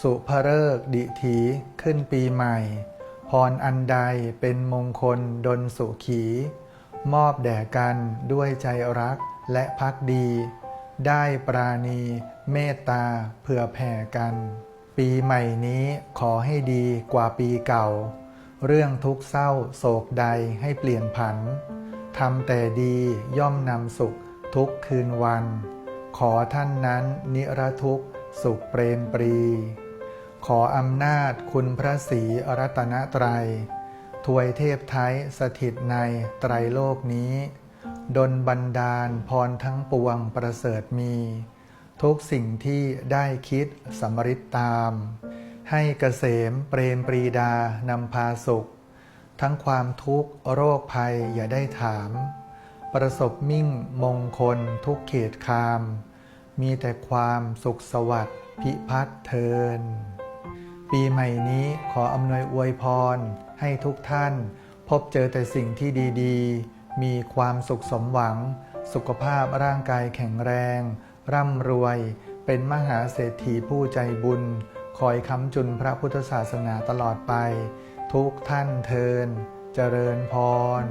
สุภเริกดิถีขึ้นปีใหม่ พรอันใดเป็นมงคลดนสุขี มอบแด่กันด้วยใจรักและพักดี ได้ปราณีเมตตาเผื่อแผ่กัน ปีใหม่นี้ขอให้ดีกว่าปีเก่า เรื่องทุกเศร้าโศกใดให้เปลี่ยนผันทำแต่ดีย่อมนำสุขทุกคืนวัน ขอท่านนั้นนิรทุกสุขเปรมปรี ขออำนาจคุณพระศรีรัตนตรัยถวยเทพไทยสถิตในไตรโลกนี้ดลบันดาลพรทั้งปวงประเสริฐมี ทุกสิ่งที่ได้คิดสำริดตาม ให้เกษมเปรมปรีดานำพาสุข ทั้งความทุกข์โรคภัยอย่าได้ถาม ประสบมิ่งมงคลทุกเขตคาม มีแต่ความสุขสวัสดิ์พิพัฒน์เทิน ปีใหม่นี้ขออำนวยอวยพร ให้ทุกท่าน พบเจอแต่สิ่งที่ดีๆ มีความสุขสมหวัง สุขภาพร่างกายแข็งแรง ร่ำรวย เป็นมหาเศรษฐีผู้ใจบุญ คอยค้ำจุนพระพุทธศาสนาตลอดไป ทุกท่านเทิน เจริญพร